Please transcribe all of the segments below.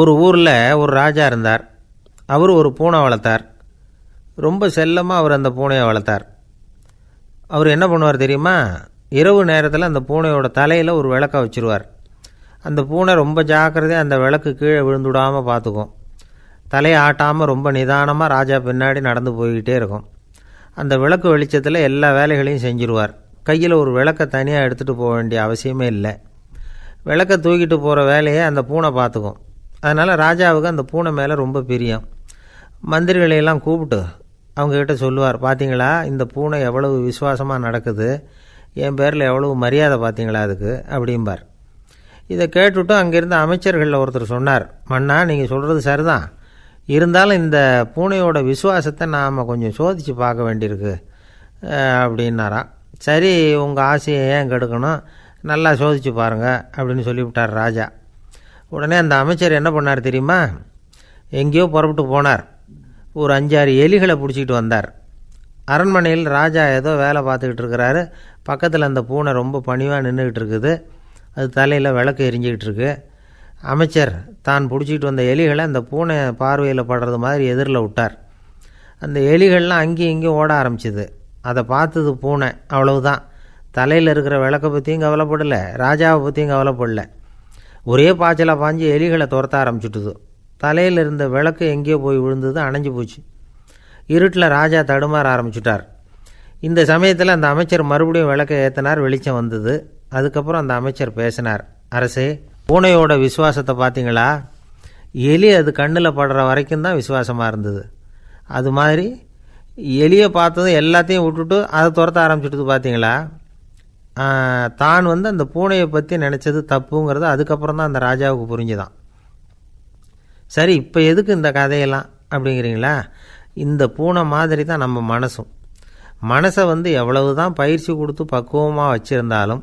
ஒரு ஊரில் ஒரு ராஜா இருந்தார். அவர் ஒரு பூனை வளர்த்தார். ரொம்ப செல்லமாக அவர் அந்த பூனையை வளர்த்தார். அவர் என்ன பண்ணுவார் தெரியுமா? இரவு நேரத்தில் அந்த பூனையோட தலையில் ஒரு விளக்க வச்சுருவார். அந்த பூனை ரொம்ப ஜாக்கிரதையாக அந்த விளக்கு கீழே விழுந்துடாமல் பார்த்துக்கும் தலையை ஆட்டாமல் ரொம்ப நிதானமாக ராஜா பின்னாடி நடந்து போய்கிட்டே இருக்கும். அந்த விளக்கு வெளிச்சத்தில் எல்லா வேலைகளையும் செஞ்சிருவார். கையில் ஒரு விளக்கை தனியாக எடுத்துகிட்டு போக வேண்டிய அவசியமே இல்லை. விளக்கை தூக்கிட்டு போகிற வேலையை அந்த பூனை பார்த்துக்கும் அதனால் ராஜாவுக்கு அந்த பூனை மேலே ரொம்ப பிரியம். மந்திரிகளையெல்லாம் கூப்பிட்டு அவங்கக்கிட்ட சொல்லுவார் பார்த்தீங்களா இந்த பூனை எவ்வளவு விசுவாசமாக நடக்குது? என் பேரில் எவ்வளவு மரியாதை பார்த்தீங்களா அதுக்கு? அப்படிம்பார். இதை கேட்டுவிட்டு அங்கேருந்து அமைச்சர்களில் ஒருத்தர் சொன்னார் மன்னா நீங்கள் சொல்கிறது சரிதான். இருந்தாலும் இந்த பூனையோட விசுவாசத்தை நாம் கொஞ்சம் சோதித்து பார்க்க வேண்டியிருக்கு. அப்படின்னாராம் சரி உங்கள் ஆசையை ஏன் கெடுக்கணும்? நல்லா சோதித்து பாருங்கள் அப்படின்னு சொல்லிவிட்டார் ராஜா. உடனே அந்த அமைச்சர் என்ன பண்ணார் தெரியுமா? எங்கேயோ புறப்பட்டு போனார். ஒரு அஞ்சாறு எலிகளை பிடிச்சிக்கிட்டு வந்தார். அரண்மனையில் ராஜா ஏதோ வேலை பார்த்துக்கிட்டு இருக்கிறாரு. பக்கத்தில் அந்த பூனை ரொம்ப பணிவாக நின்றுக்கிட்டு இருக்குது. அது தலையில் விளக்கு எரிஞ்சிக்கிட்டு இருக்கு. அமைச்சர் தான் பிடிச்சிக்கிட்டு வந்த எலிகளை அந்த பூனை பார்வையில் படுறது மாதிரி எதிரில் விட்டார். அந்த எலிகள்லாம் அங்கேயும் இங்கேயும் ஓட ஆரம்பிச்சிது. அதை பார்த்தது பூனை. அவ்வளவுதான். தலையில் இருக்கிற விளக்கை பற்றியும் கவலைப்படலை. ராஜாவை பற்றியும் கவலைப்படல. ஒரே பாய்ச்சலாக பாஞ்சு எலிகளை துரத்த ஆரம்பிச்சுட்டுது. தலையில் இருந்த விளக்கு எங்கேயோ போய் விழுந்தது அணைஞ்சு போச்சு. இருட்டில் ராஜா தடுமாற ஆரம்பிச்சுட்டார். இந்த சமயத்தில் அந்த அமைச்சர் மறுபடியும் விளக்கை ஏற்றினார் வெளிச்சம் வந்தது. அதுக்கப்புறம் அந்த அமைச்சர் பேசினார் அரசே பூனையோட விசுவாசத்தை பார்த்தீங்களா எலி அது கண்ணில் படுற வரைக்கும் தான் விசுவாசமாக இருந்தது. அது மாதிரி எலியை பார்த்ததும் எல்லாத்தையும் விட்டுட்டு அதை துரத்த ஆரம்பிச்சுட்டு பார்த்தீங்களா தான் வந்து அந்த பூனையை பற்றி நினச்சது தப்புங்கிறது அதுக்கப்புறம் தான் அந்த ராஜாவுக்கு புரிஞ்சுதான். சரி இப்போ எதுக்கு இந்த கதையெல்லாம் அப்படிங்கிறீங்களா? இந்த பூனை மாதிரி தான் நம்ம மனசும். மனசை வந்து எவ்வளவு தான் பயிற்சி கொடுத்து பக்குவமாக வச்சுருந்தாலும்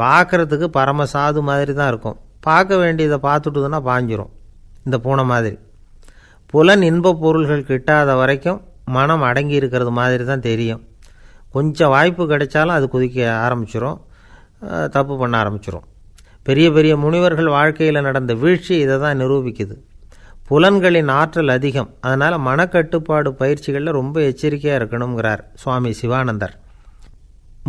பார்க்குறதுக்கு பரம சாது மாதிரி தான் இருக்கும். பார்க்க வேண்டியதை பார்த்துட்டுதுன்னா பாஞ்சிரும் இந்த பூனை மாதிரி. புலன் இன்பப் பொருள்கள் கிட்டாத வரைக்கும் மனம் அடங்கி இருக்கிறது மாதிரி தான் தெரியும். கொஞ்சம் வாய்ப்பு கிடைச்சாலும் அது குதிக்க ஆரம்பிச்சிடும் தப்பு பண்ண ஆரம்பிச்சிடும் பெரிய பெரிய முனிவர்கள் வாழ்க்கையில் நடந்த வீழ்ச்சி இதை தான் நிரூபிக்குது. புலன்களின் ஆற்றல் அதிகம். அதனால் மனக்கட்டுப்பாடு பயிற்சிகளில் ரொம்ப எச்சரிக்கையாக இருக்கணுங்கிறார் சுவாமி சிவானந்தர்.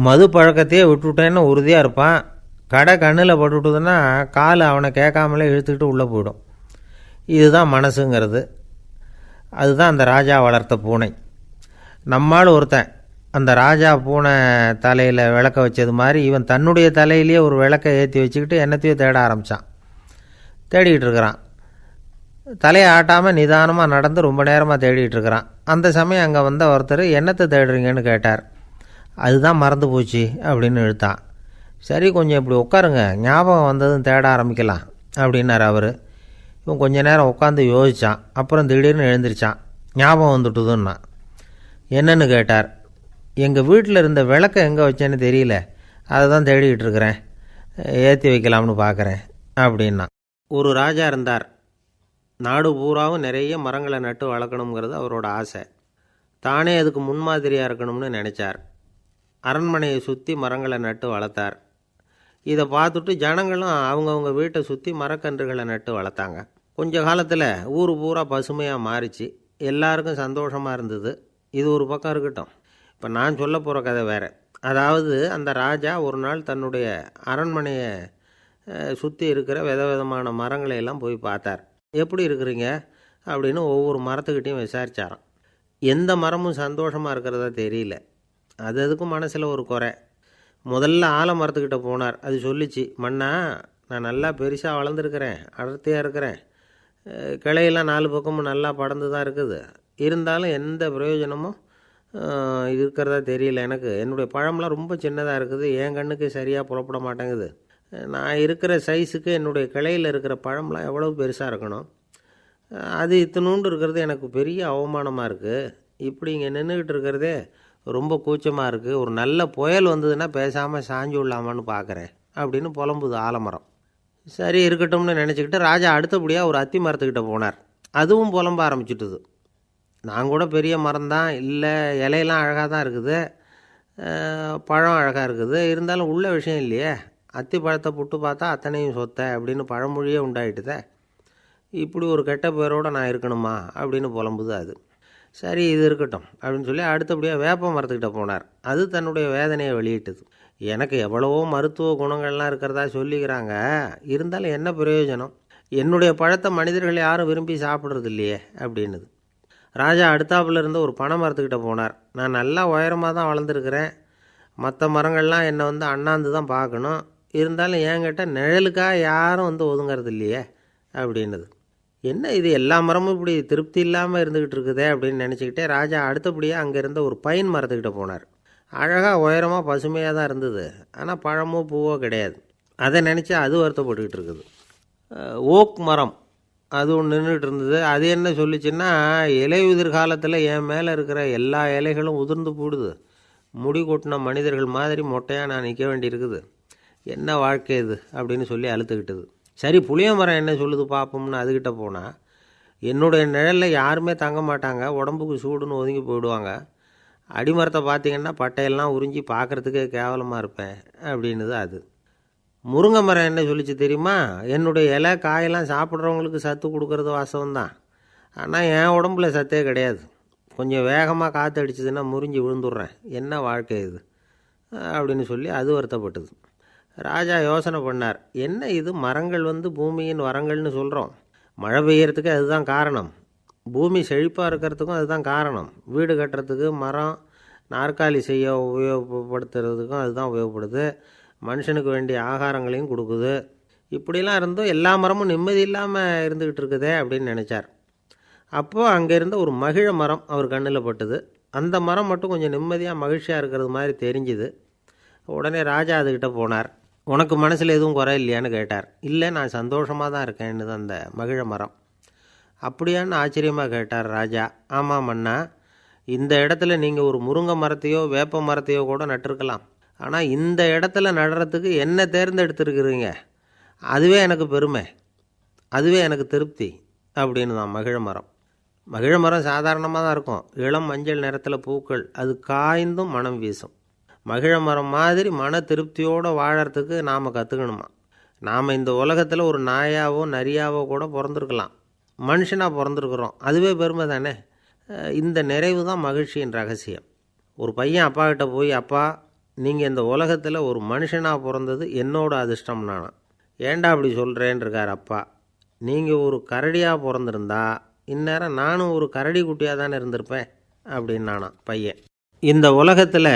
மது பழக்கத்தையே விட்டுவிட்டேன்னு உறுதியாக இருப்பான். கடை கண்ணில் பட்டுவிட்டுதுன்னா கால் அவனை கேட்காமலே இழுத்துக்கிட்டு உள்ளே போயிடும். இதுதான் மனசுங்கிறது. அதுதான் அந்த ராஜா வளர்த்த பூனை. நம்மால் ஒருத்தன் அந்த ராஜா பூனை தலையில் விளக்க வச்சது மாதிரி இவன் தன்னுடைய தலையிலேயே ஒரு விளக்கை ஏற்றி வச்சுக்கிட்டு என்னத்தையோ தேட ஆரம்பித்தான் தேடிக்கிட்டு இருக்கிறான். தலையை ஆட்டாமல் நிதானமாக நடந்து ரொம்ப நேரமாக தேடிகிட்டு இருக்கிறான். அந்த சமயம் அங்கே வந்த ஒருத்தர் என்னத்தை தேடுறீங்கன்னு கேட்டார். அதுதான் மறந்து போச்சு அப்படின்னு இழுத்தான். சரி கொஞ்சம் இப்படி உட்காருங்க. ஞாபகம் வந்ததும் தேட ஆரம்பிக்கலாம் அப்படின்னார் அவர். இவன் கொஞ்ச நேரம் உட்காந்து யோசித்தான் அப்புறம் திடீர்னு எழுந்திரிச்சான். ஞாபகம் வந்துட்டுதுன்னா என்னன்னு கேட்டார். எங்கள் வீட்டில் இருந்த விளக்கை எங்கே வச்சேன்னு தெரியல. அதை தான் தேடிக்கிட்டு இருக்கிறேன். ஏற்றி வைக்கலாம்னு பார்க்குறேன் அப்படின்னா. ஒரு ராஜா இருந்தார். நாடு பூராவும் நிறைய மரங்களை நட்டு வளர்க்கணுங்கிறது அவரோட ஆசை. தானே அதுக்கு முன்மாதிரியாக இருக்கணும்னு நினச்சார். அரண்மனையை சுற்றி மரங்களை நட்டு வளர்த்தார். இதை பார்த்துட்டு ஜனங்களும் அவங்கவுங்க வீட்டை சுற்றி மரக்கன்றுகளை நட்டு வளர்த்தாங்க. கொஞ்ச காலத்தில் ஊர் பூரா பசுமையாக மாறிச்சு. எல்லாருக்கும் சந்தோஷமாக இருந்தது. இது ஒரு பக்கம் இருக்கட்டும். இப்போ நான் சொல்ல போகிற கதை வேறு. அதாவது அந்த ராஜா ஒரு நாள் தன்னுடைய அரண்மனையை சுற்றி இருக்கிற விதவிதமான மரங்களை எல்லாம் போய் பார்த்தார். எப்படி இருக்கிறீங்க? அப்படின்னு ஒவ்வொரு மரத்துக்கிட்டையும் விசாரிச்சாராம். எந்த மரமும் சந்தோஷமாக இருக்கிறதா தெரியல. அது அதுக்கும் மனசில் ஒரு குறை. முதல்ல ஆலமரத்துக்கிட்ட போனார். அது சொல்லிச்சு மண்ணா நான் நல்லா பெருசாக வளர்ந்துருக்கிறேன் அடர்த்தியாக இருக்கிறேன். கிளையெல்லாம் நாலு பக்கமும் நல்லா படர்ந்து தான் இருக்குது. இருந்தாலும் எந்த பிரயோஜனமும் இருக்கிறதா தெரியல. எனக்கு என்னுடைய பழம்லாம் ரொம்ப சின்னதாக இருக்குது. என் கண்ணுக்கு சரியாக புறப்பட மாட்டேங்குது. நான் இருக்கிற சைஸுக்கு என்னுடைய கிளையில் இருக்கிற பழம்லாம் எவ்வளோ பெருசாக இருக்கணும்? அது இத்தினூண்டு இருக்கிறது எனக்கு பெரிய அவமானமாக இருக்குது இப்படி இங்கே நின்றுக்கிட்டு இருக்கிறதே ரொம்ப கூச்சமாக இருக்குது ஒரு நல்ல புயல் வந்ததுன்னா பேசாமல் சாஞ்சு விடலாமான்னு பார்க்குறேன் அப்படின்னு புலம்புது ஆலமரம். சரி இருக்கட்டும்னு நினச்சிக்கிட்டு ராஜா அடுத்தபடியாக ஒரு அத்தி மரத்துக்கிட்ட போனார். அதுவும் புலம்ப ஆரம்பிச்சிட்டுது. நான் கூட பெரிய மரம் தான் இல்லை இலையெல்லாம் அழகாக தான் இருக்குது. பழம் அழகாக இருக்குது. இருந்தாலும் உள்ள விஷயம் இல்லையே. அத்தி பழத்தை புட்டு பார்த்தா அத்தனையும் சொத்தை அப்படின்னு பழமொழியே உண்டாயிட்டுதே. இப்படி ஒரு கெட்ட பேரோடு நான் இருக்கணுமா அப்படின்னு புலம்புது அது. சரி இது இருக்கட்டும் அப்படின்னு சொல்லி அடுத்தபடியாக வேப்ப மரத்துக்கிட்ட போனார். அது தன்னுடைய வேதனையை வெளியிட்டது. எனக்கு எவ்வளவோ மருத்துவ குணங்கள்லாம் இருக்கிறதா சொல்லிக்கிறாங்க. இருந்தாலும் என்ன பிரயோஜனம்? என்னுடைய பழத்தை மனிதர்கள் யாரும் விரும்பி சாப்பிட்றது இல்லையே அப்படின்னுது. ராஜா அடுத்தாப்புல இருந்து ஒரு பனை மரத்துக்கிட்ட போனார். நான் நல்லா உயரமாக தான் வளர்ந்துருக்கிறேன். மற்ற மரங்கள்லாம் என்னை வந்து அண்ணாந்து தான் பார்க்கணும். இருந்தாலும் என்கிட்ட நிழலுக்காக யாரும் வந்து ஒதுங்கிறது இல்லையே அப்படின்னுது. என்ன இது? எல்லா மரமும் இப்படி திருப்தி இல்லாமல் இருந்துக்கிட்டு இருக்குதே அப்படின்னு நினச்சிக்கிட்டே ராஜா அடுத்தபடியாக அங்கே இருந்த ஒரு பைன் மரத்துக்கிட்ட போனார். அழகாக உயரமாக பசுமையாக தான் இருந்தது. ஆனால் பழமோ பூவோ கிடையாது. அதை நினச்சி அது வருத்தப்பட்டுக்கிட்டு இருக்குது. ஓக் மரம். அது ஒன்று நின்றுட்டு இருந்தது அது என்ன சொல்லிச்சுன்னா இலை உதிர் காலத்தில் என் மேலே இருக்கிற எல்லா இலைகளும் உதிர்ந்து போடுது. முடி கொட்டின மனிதர்கள் மாதிரி மொட்டையாக நான் நிற்க வேண்டியிருக்குது. என்ன வாழ்க்கை இது? அப்படின்னு சொல்லி அழுத்துக்கிட்டது. சரி புளிய மரம் என்ன சொல்லுது பார்ப்போம்னு அதுக்கிட்ட போனால் என்னுடைய நிழலில் யாருமே தங்க மாட்டாங்க. உடம்புக்கு சூடுன்னு ஒதுங்கி போயிடுவாங்க. அடிமரத்தை பார்த்தீங்கன்னா பட்டையெல்லாம் உறிஞ்சி பார்க்குறதுக்கே கேவலமாக இருப்பேன். அப்படின்னுது அது. முருங்கை மரம் என்ன சொல்லிச்சு தெரியுமா? என்னுடைய இலை காயெல்லாம் சாப்பிட்றவங்களுக்கு சத்து கொடுக்கறது வாசம் தான் ஆனால் என் உடம்புல சத்தே கிடையாது. கொஞ்சம் வேகமாக காற்று அடிச்சதுன்னா முறிஞ்சு விழுந்துடுறேன். என்ன வாழ்க்கை இது? அப்படின்னு சொல்லி அது வருத்தப்பட்டது. ராஜா யோசனை பண்ணார். என்ன இது? மரங்கள் வந்து பூமியின் வரங்கள்னு சொல்கிறோம் மழை பெய்யறதுக்கு அதுதான் காரணம். பூமி செழிப்பாக இருக்கிறதுக்கும் அதுதான் காரணம். வீடு கட்டுறதுக்கு மரம் நாற்காலி செய்ய உபயோகப்படுத்துறதுக்கும் அதுதான் உபயோகப்படுது. மனுஷனுக்கு வேண்டிய ஆகாரங்களையும் கொடுக்குது. இப்படிலாம் இருந்தும் எல்லா மரமும் நிம்மதி இல்லாமல் இருந்துக்கிட்டு இருக்குதே அப்படின்னு நினச்சார். அப்போது அங்கே இருந்த ஒரு மகிழ மரம் அவர் கண்ணில் பட்டுது. அந்த மரம் மட்டும் கொஞ்சம் நிம்மதியாக மகிழ்ச்சியாக இருக்கிறது மாதிரி தெரிஞ்சுது. உடனே ராஜா அதுக்கிட்ட போனார். உனக்கு மனசில் எதுவும் குறை இல்லையான்னு கேட்டார். இல்லை நான் சந்தோஷமாக தான் இருக்கேன்னு அந்த மகிழ மரம். அப்படியான்னு ஆச்சரியமாக கேட்டார் ராஜா. ஆமாம் மன்னா இந்த இடத்துல நீங்கள் ஒரு முருங்கை மரத்தையோ வேப்ப மரத்தையோ கூட நட்டிருக்கலாம். ஆனால் இந்த இடத்துல நடுறதுக்கு என்ன தேர்ந்தெடுத்துருக்குறீங்க. அதுவே எனக்கு பெருமை. அதுவே எனக்கு திருப்தி அப்படின்னு தான் மகிழ மரம். மகிழ மரம் சாதாரணமாக தான் இருக்கும். இளம் மஞ்சள் நிறத்தில் பூக்கள் அது காய்ந்தும் மனம் வீசும். மகிழ மரம் மாதிரி மன திருப்தியோடு வாழறதுக்கு நாம் கற்றுக்கணுமா நாம் இந்த உலகத்தில் ஒரு நாயாவோ நரியாவோ கூட பிறந்திருக்கலாம். மனுஷனாக பிறந்திருக்கிறோம். அதுவே பெருமை தானே? இந்த நிறைவு தான் மகிழ்ச்சியின் ரகசியம். ஒரு பையன் அப்பா கிட்ட போய் அப்பா நீங்கள் இந்த உலகத்தில் ஒரு மனுஷனாக பிறந்தது என்னோட அதிர்ஷ்டம் நானா. ஏண்டா அப்படி சொல்கிறேன் இருக்கார் அப்பா. நீங்கள் ஒரு கரடியாக பிறந்திருந்தா இந்நேரம் நானும் ஒரு கரடி குட்டியாக தானே இருந்திருப்பேன் அப்படின்னு நானா பையன். இந்த உலகத்தில்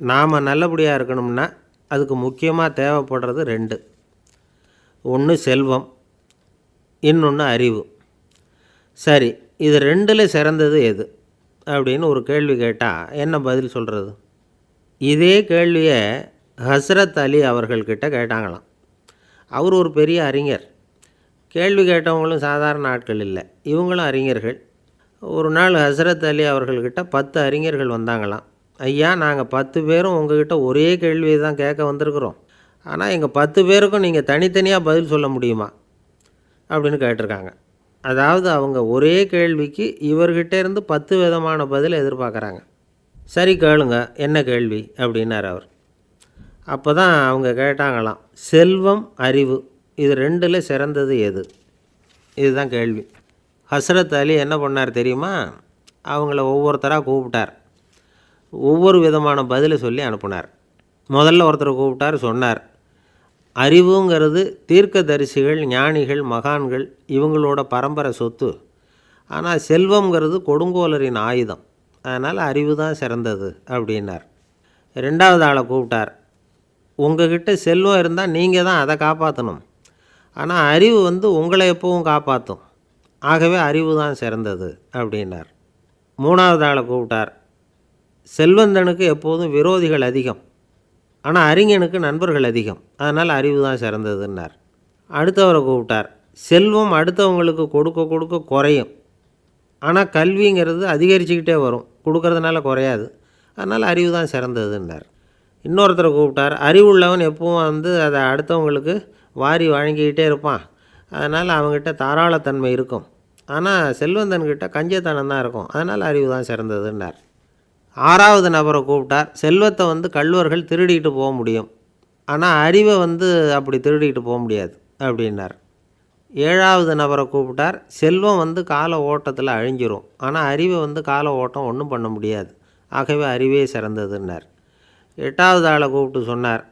நாம் நல்லபடியாக இருக்கணும்னா அதுக்கு முக்கியமாக தேவைப்படுறது ரெண்டு. ஒன்று செல்வம் இன்னொன்று அறிவு. சரி இது ரெண்டில் சிறந்தது எது? அப்படின்னு ஒரு கேள்வி கேட்டால் என்ன பதில் சொல்கிறது இதே கேள்வியை ஹஸ்ரத் அலி அவர்கள்கிட்ட கேட்டாங்களாம். அவர் ஒரு பெரிய அறிஞர். கேள்வி கேட்டவங்களும் சாதாரண ஆட்கள் இல்லை. இவங்களும் அறிஞர்கள். ஒரு நாள் ஹஸ்ரத் அலி அவர்கள்கிட்ட பத்து அறிஞர்கள் வந்தாங்களாம். ஐயா நாங்கள் பத்து பேரும் உங்ககிட்ட ஒரே கேள்வியை தான் கேட்க வந்திருக்கிறோம். ஆனால் எங்கள் பத்து பேருக்கும் நீங்கள் தனித்தனியாக பதில் சொல்ல முடியுமா? அப்படின்னு கேட்டிருக்காங்க. அதாவது அவங்க ஒரே கேள்விக்கு இவர்கிட்டேருந்து பத்து விதமான பதில் எதிர்பார்க்குறாங்க. சரி கேளுங்க என்ன கேள்வி? அப்படின்னார் அவர். அப்போ தான் அவங்க கேட்டாங்களாம் செல்வம் அறிவு இது ரெண்டில் சிறந்தது எது? இதுதான் கேள்வி. ஹஸ்ரத் அலி என்ன பண்ணார் தெரியுமா? அவங்கள ஒவ்வொருத்தராக கூப்பிட்டார். ஒவ்வொரு விதமான பதிலை சொல்லி அனுப்புனார். முதல்ல ஒருத்தரை கூப்பிட்டார் சொன்னார் அறிவுங்கிறது தீர்க்கதரிசிகள் ஞானிகள் மகான்கள் இவங்களோட பரம்பரை சொத்து. ஆனால் செல்வம்ங்கிறது கொடுங்கோலரின் ஆயுதம். அதனால் அறிவு தான் சிறந்தது அப்படின்னார். ரெண்டாவது ஆளை கூப்பிட்டார். உங்ககிட்ட செல்வம் இருந்தால் நீங்கள் தான் அதை காப்பாற்றணும். ஆனால் அறிவு வந்து உங்களை எப்பவும் காப்பாற்றும். ஆகவே அறிவு தான் சிறந்தது அப்படின்னார். மூணாவது ஆளை கூப்பிட்டார். செல்வந்தனுக்கு எப்போதும் விரோதிகள் அதிகம். ஆனால் அறிஞனுக்கு நண்பர்கள் அதிகம். அதனால் அறிவு தான் சிறந்ததுன்னார். அடுத்தவரை கூப்பிட்டார். செல்வம் அடுத்தவங்களுக்கு கொடுக்க கொடுக்க குறையும். ஆனால் கல்விங்கிறது அதிகரிச்சுக்கிட்டே வரும். கொடுக்கறதுனால குறையாது. அதனால் அறிவு தான் சிறந்ததுன்னார் இன்னொருத்தரை கூப்பிட்டார். அறிவுள்ளவன் எப்பவும் வந்து அதை அடுத்தவங்களுக்கு வாரி வழங்கிக்கிட்டே இருப்பான். அதனால் அவங்ககிட்ட தாராளத்தன்மை இருக்கும். ஆனால் செல்வந்தன்கிட்ட கஞ்சத்தனம் தான் இருக்கும். அதனால் அறிவு தான் சிறந்ததுன்னார் ஆறாவது நபரை கூப்பிட்டார். செல்வத்தை வந்து கல்வர்கள் திருடிட்டு போக முடியும். ஆனால் அறிவை வந்து அப்படி திருடிட்டு போக முடியாது. அப்படின்னார். ஏழாவது நபரை கூப்பிட்டார். செல்வம் வந்து கால ஓட்டத்தில் அழிஞ்சிரும். ஆனால் அறிவை வந்து கால ஓட்டம் ஒன்றும் பண்ண முடியாது. ஆகவே அறிவே சிறந்ததுன்னார். எட்டாவது ஆளை கூப்பிட்டு சொன்னார்.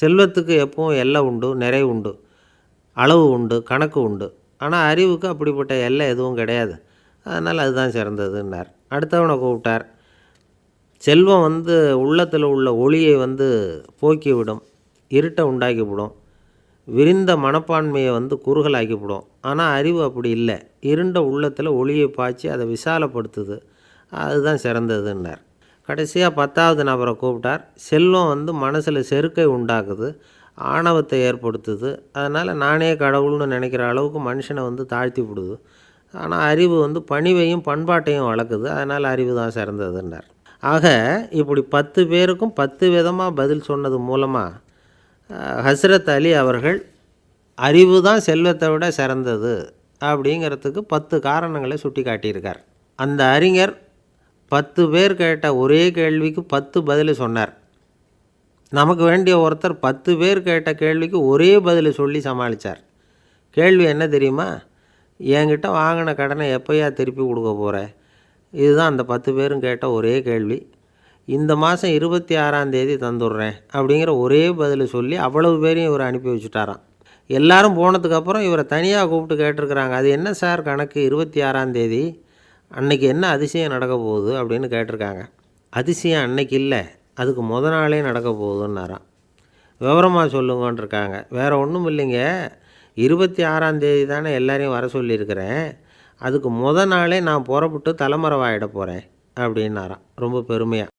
செல்வத்துக்கு எப்பவும் எல்லை உண்டு நிறை உண்டு அளவு உண்டு கணக்கு உண்டு. ஆனால் அறிவுக்கு அப்படிப்பட்ட எல்லை எதுவும் கிடையாது. அதனால் அதுதான் சிறந்ததுன்னார். அடுத்தவனை கூப்பிட்டார். செல்வம் வந்து உள்ளத்தில் உள்ள ஒளியை வந்து போக்கிவிடும் இருட்டை உண்டாக்கிவிடும். விரிந்த மனப்பான்மையை வந்து குறுகலாக்கிவிடும். ஆனால் அறிவு அப்படி இல்லை. இருண்ட உள்ளத்தில் ஒளியை பாய்ச்சி அதை விசாலப்படுத்துது. அதுதான் சிறந்ததுன்னார். கடைசியாக பத்தாவது நபரை கூப்பிட்டார். செல்வம் வந்து மனசில் செருக்கை உண்டாக்குது. ஆணவத்தை ஏற்படுத்துது. அதனால் நானே கடவுள்னு நினைக்கிற அளவுக்கு மனுஷனை வந்து தாழ்த்தி விடுது. ஆனால் அறிவு வந்து பணிவையும் பண்பாட்டையும் வளர்க்குது. அதனால் அறிவு தான் சிறந்ததுன்னார். ஆக இப்படி பத்து பேருக்கும் பத்து விதமாக பதில் சொன்னது மூலமாக ஹஸ்ரத் அலி அவர்கள் அறிவு தான் செல்வத்தை விட சிறந்தது அப்படிங்கிறதுக்கு பத்து காரணங்களை சுட்டி காட்டியிருக்கார் அந்த அறிஞர் பத்து பேர் கேட்ட ஒரே கேள்விக்கு பத்து பதில் சொன்னார். நமக்கு வேண்டிய ஒருத்தர் பத்து பேர் கேட்ட கேள்விக்கு ஒரே பதில் சொல்லி சமாளித்தார் கேள்வி என்ன தெரியுமா? என்கிட்ட வாங்கின கடனை எப்போயா திருப்பி கொடுக்க போகிற இதுதான் அந்த பத்து பேரும் கேட்ட ஒரே கேள்வி. இந்த மாதம் இருபத்தி ஆறாம் தேதி தந்துடுறேன் அப்படிங்கிற ஒரே பதில் சொல்லி அவ்வளவு பேரையும் இவர் அனுப்பி வச்சுட்டாராம். எல்லாரும் போனதுக்கப்புறம் இவரை தனியாக கூப்பிட்டு கேட்டிருக்கிறாங்க. அது என்ன சார் கணக்கு? இருபத்தி ஆறாம் தேதி. அன்னைக்கு என்ன அதிசயம் நடக்க போகுது அப்படின்னு கேட்டிருக்காங்க. அதிசயம் அன்னைக்கு இல்லை. அதுக்கு முத நாளே நடக்க போகுதுன்னாராம். விவரமாக சொல்லுங்கன்ட்ருக்காங்க வேறு ஒன்றும் இல்லைங்க. இருபத்தி ஆறாம் தேதி தானே எல்லாரையும் வர சொல்லியிருக்கிறேன். அதுக்கு முத நாளே நான் புறப்பட்டு தலைமறைவாயிட போகிறேன் அப்படின்னாராம். ரொம்ப பெருமையாக